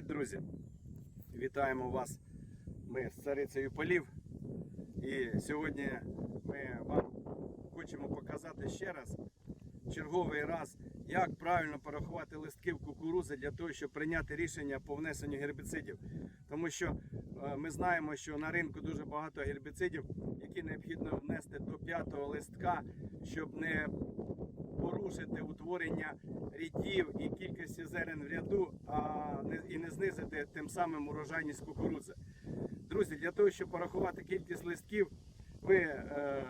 Привіт, друзі! Вітаємо вас. Ми з царицею полів. І сьогодні ми вам хочемо показати ще раз, черговий раз, як правильно порахувати листків кукурузи для того, щоб прийняти рішення по внесенню гербіцидів. Тому що е, ми знаємо, що на ринку дуже багато гербіцидів, які необхідно внести до п'ятого листка, щоб не порушити утворення рядів і кількості зерен в ряду, а не і не знизити тим самим урожайність кукурудзи. Друзі, для того, щоб порахувати кількість листків, ви е,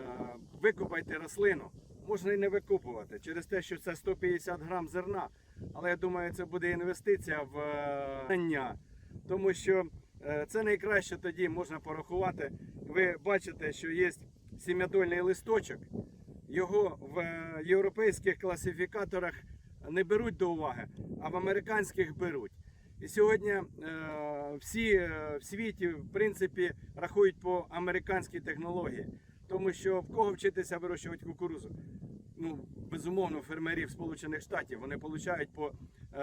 викопайте рослину. Можна і не викопувати через те, що це 150 грам зерна. Але я думаю, це буде інвестиція в е, знання, тому що е, це найкраще тоді можна порахувати. Ви бачите, що є сім'ядольний листочок. Його в е, європейських класифікаторах не беруть до уваги, а в американських беруть. І сьогодні е, всі е, в світі в принципі рахують по американській технології, тому що в кого вчитися вирощувати кукурузу? Ну, безумовно, фермерів Сполучених Штатів вони отримують по е,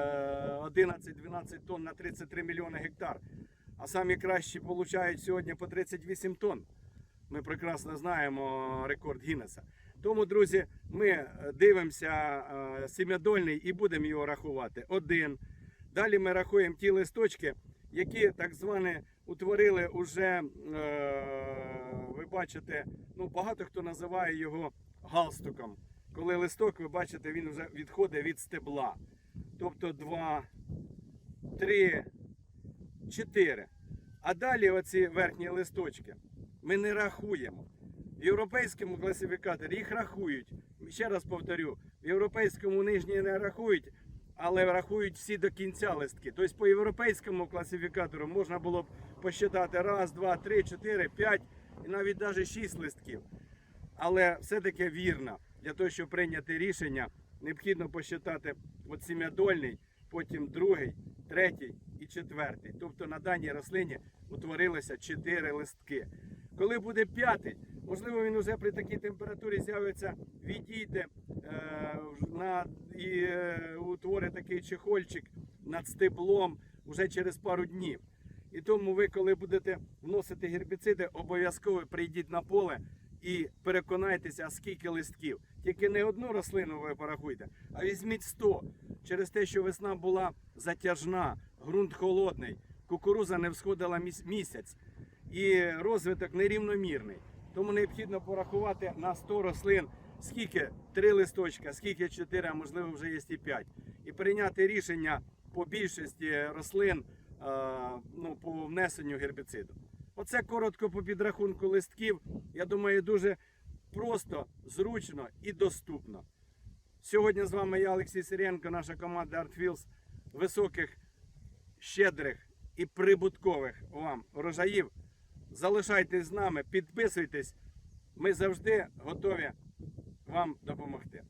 11-12 тонн на 33 мільйони гектар. А самі кращі отримують сьогодні по 38 тонн. Ми прекрасно знаємо рекорд Гіннеса. Тому, друзі, ми е, дивимося е, сім'ядольний і будемо його рахувати. Один. Далі ми рахуємо ті листочки, які так зване утворили уже, е, ви бачите, ну багато хто називає його галстуком. Коли листок, ви бачите, він вже відходить від стебла. Тобто два, три, чотири. А далі оці верхні листочки ми не рахуємо. В європейському класифікаторі їх рахують. Ще раз повторю, в європейському нижні не рахують, але рахують всі до кінця листки. Тобто по європейському класифікатору можна було б посчитати раз, два, три, чотири, п'ять і навіть навіть шість листків. Але все-таки вірно, для того, щоб прийняти рішення, необхідно посчитати от сім'ядольний, потім другий, третій і четвертий. Тобто на даній рослині утворилося чотири листки. Коли буде п'ятий, можливо, він вже при такій температурі з'явиться, відійде е, на, і е, утворить такий чехольчик над стеблом вже через пару днів. І тому ви, коли будете вносити гербіциди, обов'язково прийдіть на поле і переконайтеся, скільки листків. Тільки не одну рослину ви порахуйте, а візьміть 100. Через те, що весна була затяжна, ґрунт холодний, кукуруза не всходила місяць і розвиток нерівномірний. Тому необхідно порахувати на 100 рослин, скільки 3 листочка, скільки 4, а можливо вже є і 5. І прийняти рішення по більшості рослин е, ну, по внесенню гербіциду. Оце коротко по підрахунку листків. Я думаю, дуже просто, зручно і доступно. Сьогодні з вами я, Олексій Сиренко, наша команда ArtFields. Високих, щедрих і прибуткових вам урожаїв. Залишайтесь з нами, підписуйтесь. Ми завжди готові вам допомогти.